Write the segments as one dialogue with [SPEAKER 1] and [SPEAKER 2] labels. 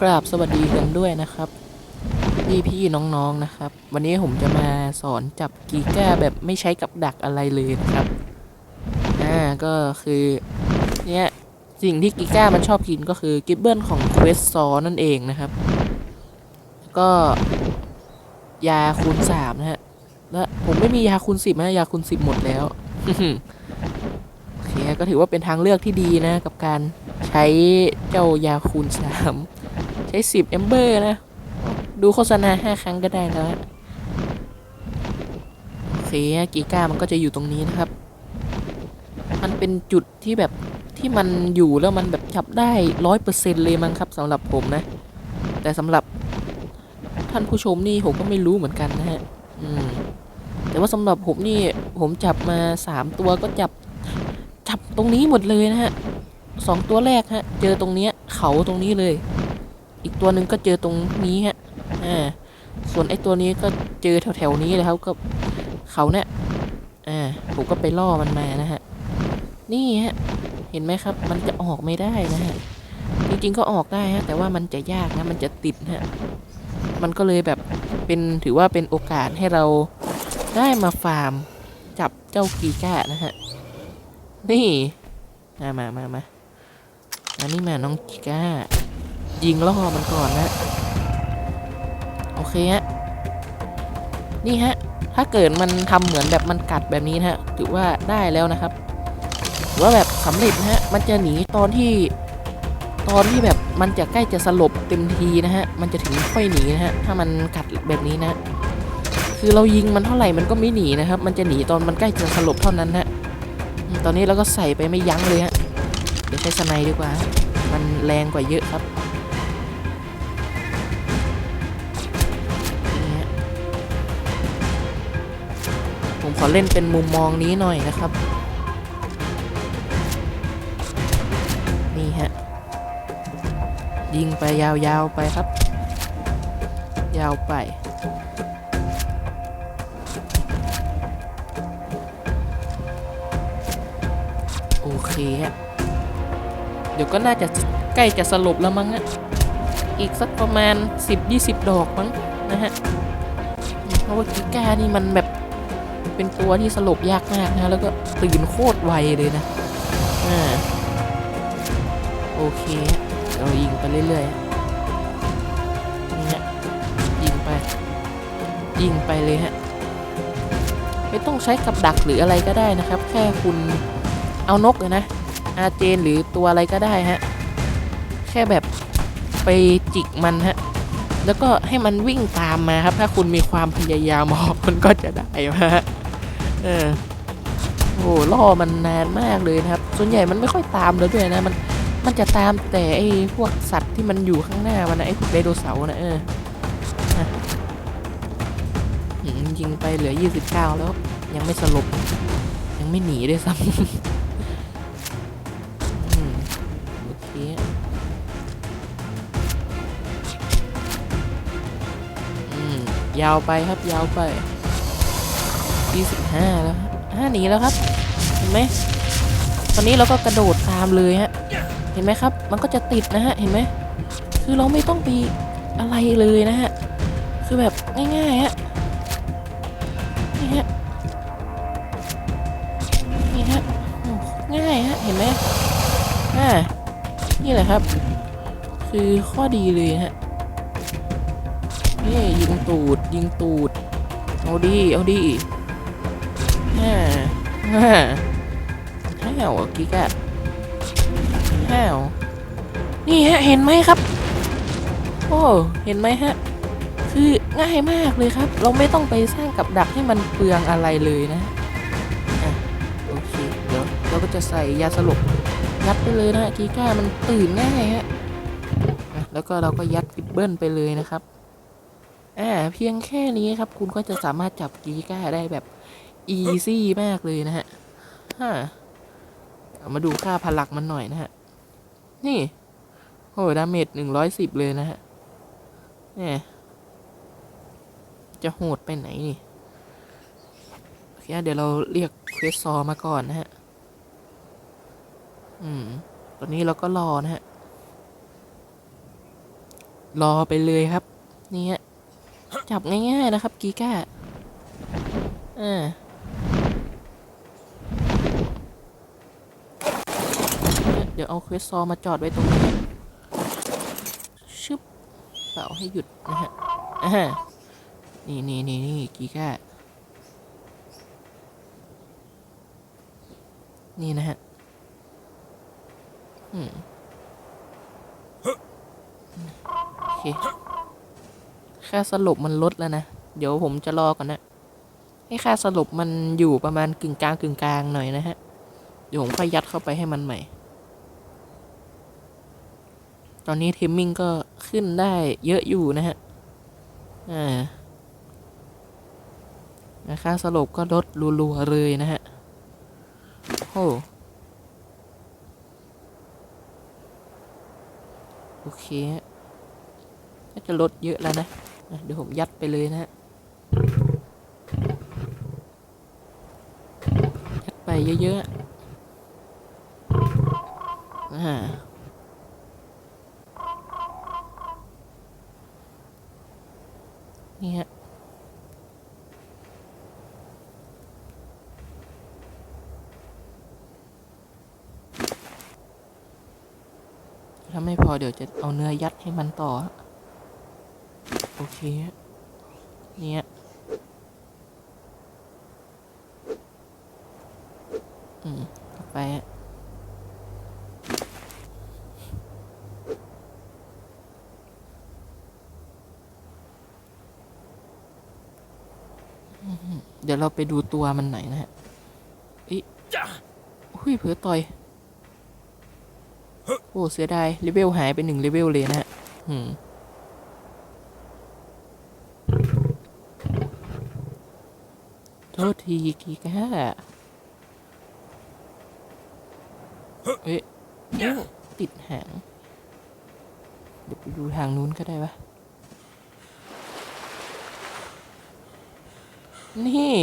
[SPEAKER 1] กราบสวัสดีกันด้วยนะครับ พี่พี่น้องๆนะครับ วันนี้ผมจะมาสอนจับกีก้าแบบไม่ใช้กับดักอะไรเลยนะครับอ่าก็คือเนี่ยสิ่งที่กีก้ามันชอบกินก็คือกิบเบิลของเควสซอนั่นเองนะครับก็ ยาคูณสามนะฮะและผมไม่มียาคูณสิบนะยาคูณสิบหมดแล้ว โอเคก็ถือว่าเป็นทางเลือกที่ดีนะ กับการใช้เจ้ายาคูณสาม ใช้สิบเอมเบอร์นะ ดูโฆษณาห้าครั้งก็ได้แล้วฮะโอเคกีก้ามันก็จะอยู่ตรงนี้นะครับ มันเป็นจุดที่แบบที่มันอยู่แล้วมันแบบจับได้ร้อยเปอร์เซ็นเลยมั้งครับสำหรับผมนะ แต่สำหรับท่านผู้ชมนี่ผมก็ไม่รู้เหมือนกันนะฮะ อืม แต่ว่าสำหรับผมนี่ผมจับมาสามตัวก็จับจับตรงนี้หมดเลยนะฮะสองตัวแรกฮะ เจอตรงเนี้ยเขาตรงนี้เลย อีกตัวหนึ่งก็เจอตรงนี้ฮะอ่าส่วนไอ้ตัวนี้ก็เจอแถวๆนี้เลยครับก็เขาเนี่ยอ่าผมก็ไปล่อมันมานะฮะนี่ฮะเห็นไหมครับ มันจะออกไม่ได้นะฮะจริงๆก็ออกได้ฮะแต่ว่ามันจะยากนะมันจะติดฮะมันก็เลยแบบเป็นถือว่าเป็นโอกาสให้เราได้มาฟาร์มจับเจ้ากีก้านะฮะนี่มามามามาอันนี้มาน้องกีก้า ยิงล่อมันก่อนนะ โอเคฮะ นี่ฮะ ถ้าเกิดมันทำเหมือนแบบมันกัดแบบนี้นะฮะ ถือว่าได้แล้วนะครับถือว่าแบบสำเร็จนะฮะ มันจะหนีตอนที่ ตอนที่แบบมันจะใกล้จะสลบเต็มทีนะฮะ มันจะถึงค่อยหนีนะฮะ ถ้ามันกัดแบบนี้นะ คือเรายิงมันเท่าไหร่มันก็ไม่หนีนะครับ มันจะหนีตอนมันใกล้จะสลบเท่านั้นฮะ ตอนนี้เราก็ใส่ไปไม่ยั้งเลยฮะ เดี๋ยวใช้สไนดีกว่า มันแรงกว่าเยอะครับ เล่นเป็นมุมมองนี้หน่อยนะครับ นี่ฮะ ยิงไปยาวๆไปครับ ยาวไป โอเคฮะ เดี๋ยวก็น่าจะใกล้จะสลบแล้วมั้งฮะอีกสักประมาณ 10-20 ดอกมั้งนะฮะ เพราะว่ากิก้านี่มันแบบ เป็นตัวที่สลบยากมากนะแล้วก็ตื่นโคตรไวเลยนะอ่าโอเคเรายิงไปเรื่อยๆนี่ฮะยิงไป ยิงไปเลยฮะไม่ต้องใช้กับดักหรืออะไรก็ได้นะครับ แค่คุณเอานกเลยนะอาเจนหรือตัวอะไรก็ได้ฮะแค่แบบไปจิกมันฮะแล้วก็ให้มันวิ่งตามมาครับ ถ้าคุณมีความพยายามพอมันก็จะได้มาฮะ เออโอ้โหล่อมันนานมากเลยนะครับ ส่วนใหญ่มันไม่ค่อยตามเลยด้วยนะ มัน มันจะตามแต่ไอ้พวกสัตว์ที่มันอยู่ข้างหน้ามันนะไอ้ไดโนเสาร์นะเออยิงไปเหลือ 29 แล้ว ยังไม่สลบ ยังไม่หนีด้วยซ้ำโอเคยาวไปครับยาวไป 25 แล้วฮะอ่าหนีแล้วครับ เห็นไหมตอนนี้เราก็กระโดดตามเลยฮะ เห็นไหมครับ มันก็จะติดนะฮะ เห็นไหม คือเราไม่ต้องไปอะไรเลยนะฮะ คือแบบง่ายๆฮะ นี่ฮะ นี่ฮะ ง่ายฮะ เห็นไหมอ่า นี่แหละครับ คือข้อดีเลยฮะนี่ยิงตูด ยิงตูด เอาดี เอาดี ฮ่าฮ่าห้าวอะกิ๊กอะห้าวนี่ฮะเห็นไหมครับ โอ้เห็นไหมฮะ คือง่ายมากเลยครับ เราไม่ต้องไปสร้างกับดักให้มันเปลืองอะไรเลยนะอะโอเคเดี๋ยวเราก็จะใส่ยาสลบยัดไปเลยนะฮะกีก้ามันตื่นง่ายฮะอะแล้วก็เราก็ยัดกิบเบิลไปเลยนะครับอ่าเพียงแค่นี้ครับ คุณก็จะสามารถจับกีก้าได้แบบ อีซี่มากเลยนะฮะฮะเอามาดูค่าพลังมันหน่อยนะฮะ นี่ โอ้ดาเมจหนึ่งร้อยสิบเลยนะฮะเนี่ยจะโหดไปไหนนี่โอเคเดี๋ยวเราเรียกเควสซอมาก่อนนะฮะ อืม ตอนนี้เราก็รอนะฮะ รอไปเลยครับ นี่ฮะ จับง่ายๆนะครับ กีก้าอ่าเดี๋ยวเอาเควสซอมาจอดไว้ตรงนี้ชึบเป่าให้หยุดนะฮะอ่านี่นี่นี่นี่กีก้านี่นะฮะอืมโอเคค่าสลบมันลดแล้วนะ เดี๋ยวผมจะรอก่อนนะ ให้ค่าสลบมันอยู่ประมาณกึ่งกลางกึ่งกลางหน่อยนะฮะ เดี๋ยวผมค่อยยัดเข้าไปให้มันใหม่ ตอนนี้เทมมิ่งก็ขึ้นได้เยอะอยู่นะฮะ อ่าแล้วค่าสลบก็ลดรัวๆเลยนะฮะ โอ้โอเคฮะน่าจะลดเยอะแล้วนะ เดี๋ยวผมยัดไปเลยนะฮะ ยัดไปเยอะๆอ่า นี่ฮะถ้าไม่พอเดี๋ยวจะเอาเนื้อยัดให้มันต่อ โอเคเนี่ยอืมต่อไปฮะอืม เดี๋ยวเราไปดูตัวมันหน่อยนะฮะอีอุ้ยเผือต่อย โอ้เสียดายเลเวลหายไปหนึ่งเลเวลเลยนะฮะอืมโทษทีกีก้าเอ๊ะเอ้าติดหาง เดี๋ยวไปดูทางนู้นก็ได้ปะ นี่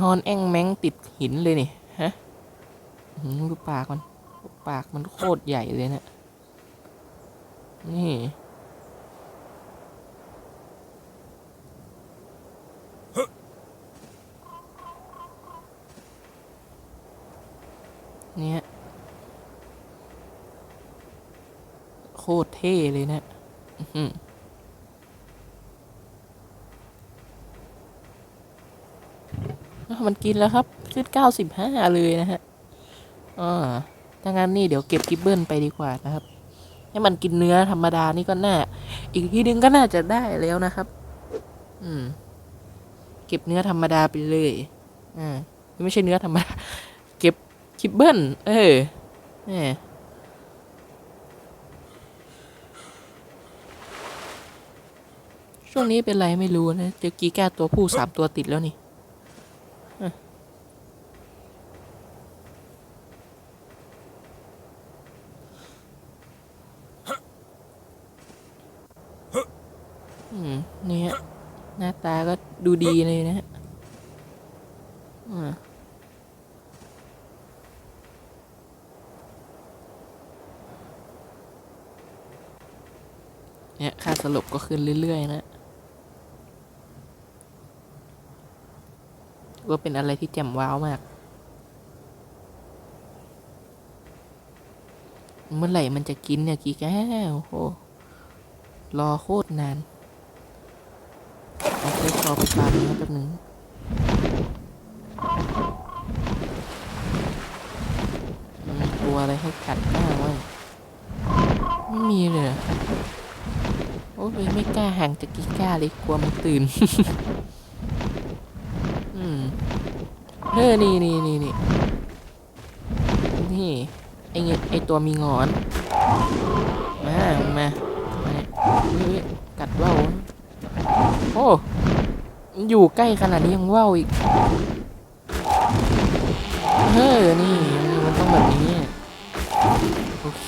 [SPEAKER 1] นอนแอ่งแมงติดหินเลยนี่ ฮะหือดูปากมัน ปากมันโคตรใหญ่เลยเนะี่ยนี่เนี่ยโคตรเท่เลยนะอือหืออ้าว มันกินแล้วครับ ขึ้นเก้าสิบห้าเลยนะฮะอ่าถ้างั้นนี่เดี๋ยวเก็บกิบเบิลไปดีกว่านะครับ ให้มันกินเนื้อธรรมดานี่ก็น่า อีกทีนึงก็น่าจะได้แล้วนะครับ อืม เก็บเนื้อธรรมดาไปเลย อ่า ไม่ใช่เนื้อธรรมดา เก็บกิบเบิลเออแหมช่วงนี้เป็นไรไม่รู้นะ เจอกีแก้ตัวผู้สามตัวติดแล้วนี่ อืมเนี่ยหน้าตาก็ดูดีเลยนะฮะอ่าเนี่ยค่าสลบก็ขึ้นเรื่อยๆนะว่าเป็นอะไรที่แจ่มว้าวมาก เมื่อไหร่มันจะกินเนี่ยกี่แก้วโอ้โหรอโคตรนาน เอาไปรอไปฟามนะแป๊บนึงมีตัวอะไรให้กัดบ้างวะไม่มีเลยโอ้ยไม่กล้าห่างจากกีก้าเลยกลัวมันตื่น อืมเออนี่นี่นี่นี่นี่ไอเงี้ยไอตัวมีงอน มา มามาเฮ้ยกัดว่าว โอ้มันอยู่ใกล้ขนาดนี้ยังว่าวอีก เฮ้ยนี่มันต้องแบบนี้ โอเค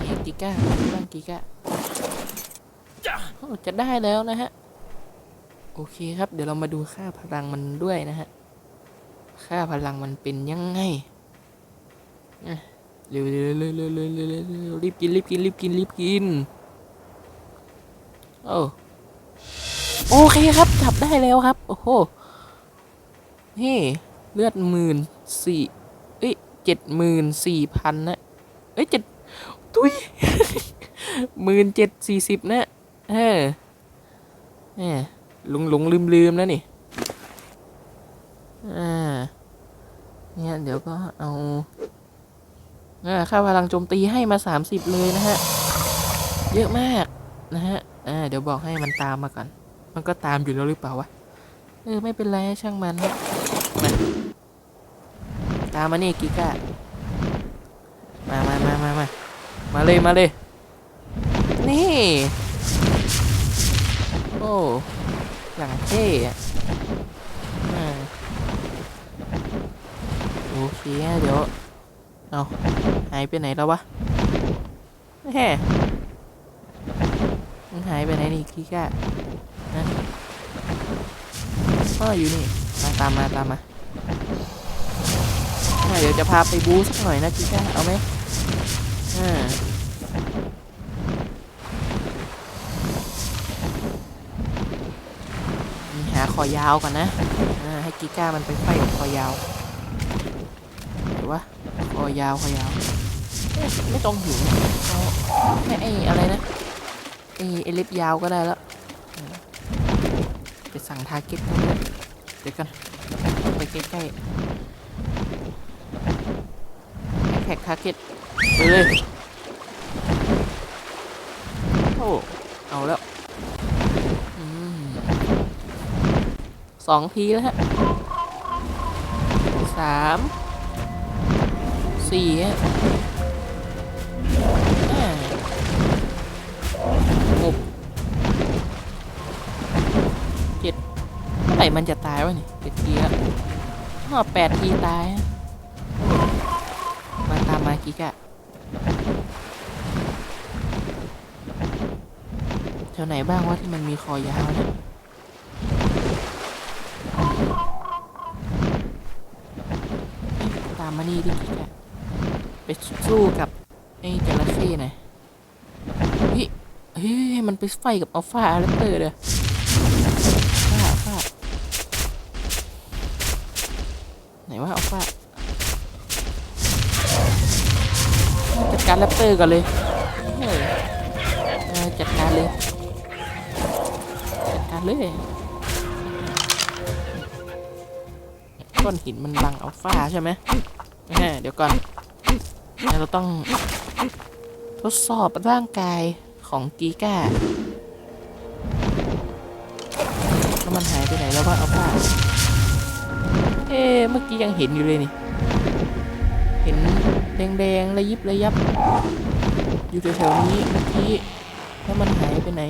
[SPEAKER 1] เอกกิก้าบ้างกิก้าจะได้แล้วนะฮะ โอเคครับ เดี๋ยวเรามาดูค่าพลังมันด้วยนะฮะ ค่าพลังมันเป็นยังไง เร็วเร็วเร็วเร็วเร็วเร็วรีบกินรีบกินรีบกินรีบกินเออโอเคครับจับได้แล้วครับ โอ้โหนี่เลือดหมื่นสี่เอ้ยเจ็ดหมื่นสี่พันนะเอ้ยเจ็ดตุยหมื่นเจ็ดสี่สิบนะเออเนี่ยหลงหลงลืมลืมนะนี่อ่าเนี่ยเดี๋ยวก็เอา ค่าพลังโจมตีให้มาสามสิบเลยนะฮะ เยอะมากนะฮะอ่าเดี๋ยวบอกให้มันตามมาก่อน มันก็ตามอยู่แล้วหรือเปล่าวะ เออ ไม่เป็นไรช่างมันนะมาตามมานี่กิก้า มามามามามามาเลยมาเลย นี่ โอ้อย่างเท่อะอ่าโอเคเดี๋ยว เอาหายไปไหนแล้ววะแฮ่มันหายไปไหนนี่กิก้านะก็ออยู่นี่มาตามมาตามมาเดี๋ยวจะพาไปบูสักหน่อยนะกิก้าเอาไหมอ่าหาคอยาวก่อนนะ ให้กิก้ามันไปไฟคอยาว คอยาวคอยาวเอ๊ะไม่ต้องหิวเอาแค่ไอ้อะไรนะไอ้ไอ้เล็บยาวก็ได้แล้วอืมจะสั่งทาร์เก็ตตรงนี้เดี๋ยวกันต้องไปใกล้ๆแท็กทาร์เก็ตไปเลยโอ้เอาแล้วอืมสองทีแล้วฮะสาม สี่อะหกเจ็ดเมื่อไหร่มันจะตายวะนี่เจ็ดทีแล้วอ๋อแปดทีตาย มาตามมากิกะแถวไหนบ้างวะที่มันมีคอยาวเนี่ยตามมานี่ดิกิกะ ไปสู้กับไอ้จระเข้หน่อยเฮ้ยเฮ้ยมันไปไฟกับอัลฟาแรปเตอร์เลยอัลฟาฟาไหนว่าอัลฟาจัดการแรปเตอร์ก่อนเลยเฮ้ยจัดการเลยจัดการเลยก้อนหินมันบังอัลฟาใช่ไหมแหมเดี๋ยวก่อน เราต้องทดสอบร่างกายของกีก้าแล้วมันหายไปไหนแล้วว่าเอาผ้าเอ๊เมื่อกี้ยังเห็นอยู่เลยนี่ เห็นแดงๆระยิบระยับ อยู่แถวๆนี้เมื่อกี้แล้วมันหายไปไหน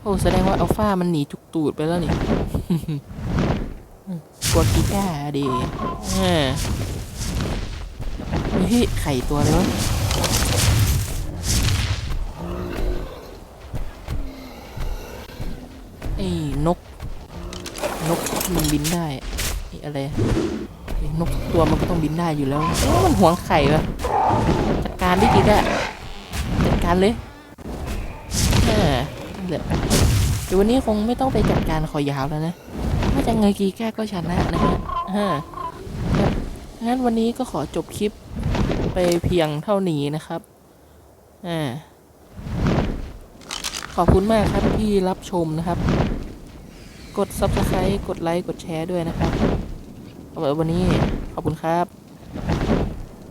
[SPEAKER 1] โอ้แสดงว่าอัลฟามันหนีจุกตูดไปแล้วนี่ กลัวกีก้าดีอ่าเฮ้ยไข่ตัวเลยวะไอ้นก นกมันบินได้ไอ้อะไรไอ้นกตัวมันก็ต้องบินได้อยู่แล้ว มันหวงไข่ปะจัดการดิกีก้าจัดการเลยเอ่านั่นแหละเดี๋ยววันนี้คงไม่ต้องไปจัดการคอยาวแล้วนะ ถ้าจะเงยกีแก้ก็ชนะนะฮะฮะครับงั้นวันนี้ก็ขอจบคลิปไปเพียงเท่านี้นะครับอ่าขอบคุณมากครับที่รับชมนะครับ กด subscribe กดไลค์ กดแชร์ด้วยนะครับเอาไว้วันนี้ขอบคุณครับ